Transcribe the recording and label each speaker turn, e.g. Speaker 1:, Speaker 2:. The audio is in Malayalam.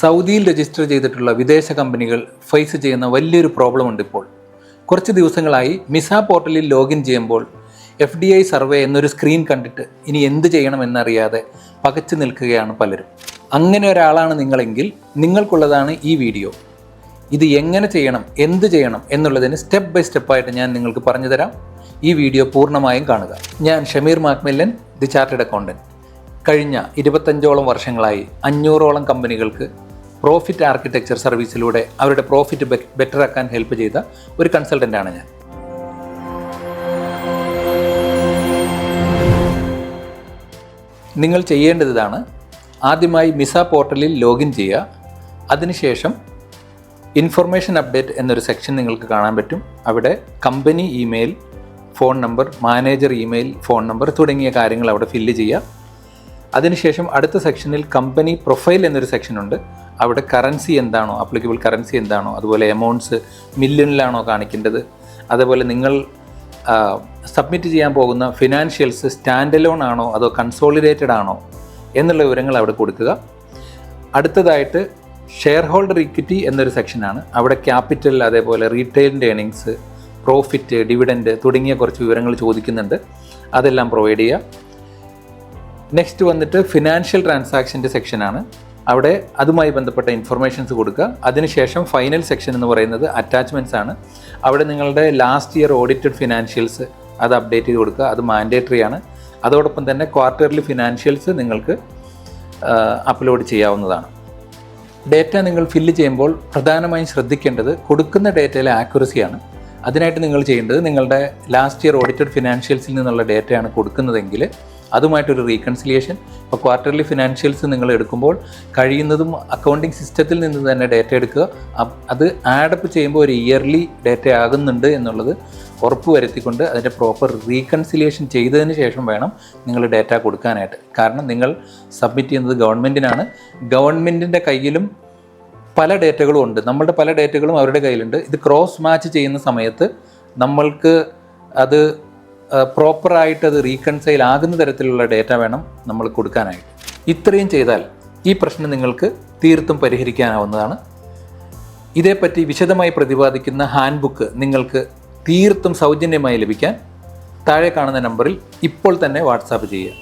Speaker 1: സൗദിയിൽ രജിസ്റ്റർ ചെയ്തിട്ടുള്ള വിദേശ കമ്പനികൾ ഫേസ് ചെയ്യുന്ന വലിയൊരു പ്രോബ്ലം ഉണ്ട് ഇപ്പോൾ. കുറച്ച് ദിവസങ്ങളായി മിസ പോർട്ടലിൽ ലോഗിൻ ചെയ്യുമ്പോൾ എഫ് ഡി ഐ സർവേ എന്നൊരു സ്ക്രീൻ കണ്ടിട്ട് ഇനി എന്ത് ചെയ്യണമെന്നറിയാതെ പകച്ചു നിൽക്കുകയാണ് പലരും. അങ്ങനെ ഒരാളാണ് നിങ്ങളെങ്കിൽ നിങ്ങൾക്കുള്ളതാണ് ഈ വീഡിയോ. ഇത് എങ്ങനെ ചെയ്യണം എന്ത് ചെയ്യണം എന്നുള്ളതിന് സ്റ്റെപ്പ് ബൈ സ്റ്റെപ്പായിട്ട് ഞാൻ നിങ്ങൾക്ക് പറഞ്ഞുതരാം ഈ വീഡിയോ പൂർണമായും കാണുക. ഞാൻ Shameer Macmillan the chartered accountant കഴിഞ്ഞ ഇരുപത്തഞ്ചോളം വർഷങ്ങളായി അഞ്ഞൂറോളം കമ്പനികൾക്ക് പ്രോഫിറ്റ് ആർക്കിടെക്ചർ സർവീസിലൂടെ അവരുടെ പ്രോഫിറ്റ് ബെറ്റർ ആക്കാൻ ഹെൽപ്പ് ചെയ്ത ഒരു കൺസൾട്ടന്റാണ് ഞാൻ. നിങ്ങൾ ചെയ്യേണ്ടത് ഇതാണ് ആദ്യമായി മിസ പോർട്ടലിൽ ലോഗിൻ ചെയ്യുക. അതിനുശേഷം ഇൻഫർമേഷൻ അപ്ഡേറ്റ് എന്നൊരു സെക്ഷൻ നിങ്ങൾക്ക് കാണാൻ പറ്റും. അവിടെ company email phone number manager email phone number തുടങ്ങിയ കാര്യങ്ങൾ അവിടെ ഫില്ല് ചെയ്യുക. അതിനുശേഷം അടുത്ത സെക്ഷനിൽ കമ്പനി പ്രൊഫൈൽ എന്നൊരു സെക്ഷനുണ്ട് അവിടെ കറൻസി എന്താണോ അപ്ലിക്കബിൾ കറൻസി എന്താണോ അതുപോലെ എമൗണ്ട്സ് മില്യണിലാണോ കാണിക്കേണ്ടത് അതേപോലെ നിങ്ങൾ സബ്മിറ്റ് ചെയ്യാൻ പോകുന്ന ഫിനാൻഷ്യൽസ് സ്റ്റാൻഡ് ലോൺ ആണോ അതോ കൺസോളിഡേറ്റഡ് ആണോ എന്നുള്ള വിവരങ്ങൾ അവിടെ കൊടുക്കുക. അടുത്തതായിട്ട് ഷെയർ ഹോൾഡർ ഇക്വിറ്റി എന്നൊരു സെക്ഷനാണ് അവിടെ ക്യാപിറ്റൽ അതേപോലെ റീറ്റെയിലിന്റെ ഏണിങ്സ് പ്രോഫിറ്റ് ഡിവിഡൻഡ് തുടങ്ങിയ കുറച്ച് വിവരങ്ങൾ ചോദിക്കുന്നുണ്ട്. അതെല്ലാം പ്രൊവൈഡ് ചെയ്യുക. നെക്സ്റ്റ് വന്നിട്ട് ഫിനാൻഷ്യൽ ട്രാൻസാക്ഷന്റെ സെക്ഷനാണ് അവിടെ അതുമായി ബന്ധപ്പെട്ട ഇൻഫർമേഷൻസ് കൊടുക്കുക. അതിനുശേഷം ഫൈനൽ സെക്ഷൻ എന്ന് പറയുന്നത് അറ്റാച്ച്മെന്റ്സ് ആണ്. അവിടെ നിങ്ങളുടെ ലാസ്റ്റ് ഇയർ ഓഡിറ്റഡ് ഫിനാൻഷ്യൽസ് അത് അപ്ഡേറ്റ് ചെയ്ത് കൊടുക്കുക. അത് മാൻഡേറ്ററി ആണ്. അതോടൊപ്പം തന്നെ ക്വാർട്ടർലി ഫിനാൻഷ്യൽസ് നിങ്ങൾക്ക് അപ്ലോഡ് ചെയ്യാവുന്നതാണ്. ഡേറ്റ നിങ്ങൾ ഫില്ല് ചെയ്യുമ്പോൾ പ്രധാനമായും ശ്രദ്ധിക്കേണ്ടത് കൊടുക്കുന്ന ഡേറ്റയിലെ ആക്യുറസിയാണ് അതിനായിട്ട് നിങ്ങൾ ചെയ്യേണ്ടത് നിങ്ങളുടെ ലാസ്റ്റ് ഇയർ ഓഡിറ്റഡ് ഫിനാൻഷ്യൽസിൽ നിന്നുള്ള ഡേറ്റയാണ് കൊടുക്കുന്നതെങ്കിൽ അതുമായിട്ടൊരു റീകൺസിലിയേഷൻ ഇപ്പോൾ ക്വാർട്ടർലി ഫിനാൻഷ്യൽസ് നിങ്ങൾ എടുക്കുമ്പോൾ കഴിയുന്നതും അക്കൗണ്ടിങ് സിസ്റ്റത്തിൽ നിന്ന് തന്നെ ഡേറ്റ എടുക്കുക. അത് ആഡപ്പ് ചെയ്യുമ്പോൾ ഒരു ഇയർലി ഡേറ്റ ആകുന്നുണ്ട് എന്നുള്ളത് ഉറപ്പ് വരുത്തിക്കൊണ്ട് അതിന്റെ പ്രോപ്പർ റീകൺസിലിയേഷൻ ചെയ്തതിന് ശേഷം വേണം നിങ്ങൾ ഡേറ്റ കൊടുക്കാനായിട്ട്. കാരണം നിങ്ങൾ സബ്മിറ്റ് ചെയ്യുന്നത് ഗവൺമെന്റിനാണ് ഗവൺമെന്റിന്റെ കയ്യിലും പല ഡേറ്റകളും ഉണ്ട്. നമ്മളുടെ പല ഡേറ്റകളും അവരുടെ കയ്യിലുണ്ട്. ഇത് ക്രോസ് മാച്ച് ചെയ്യുന്ന സമയത്ത് നമ്മൾക്ക് അത് പ്രോപ്പറായിട്ട് അത് റീകൺസൈൽ ആകുന്ന തരത്തിലുള്ള ഡേറ്റ വേണം നമ്മൾ കൊടുക്കാനായിട്ട്. ഇത്രയും ചെയ്താൽ ഈ പ്രശ്നം നിങ്ങൾക്ക് തീർത്തും പരിഹരിക്കാനാവുന്നതാണ്. ഇതേപ്പറ്റി വിശദമായി പ്രതിപാദിക്കുന്ന ഹാൻഡ് ബുക്ക് നിങ്ങൾക്ക് തീർത്തും സൗജന്യമായി ലഭിക്കാൻ താഴെ കാണുന്ന നമ്പറിൽ ഇപ്പോൾ തന്നെ വാട്സാപ്പ് ചെയ്യുക.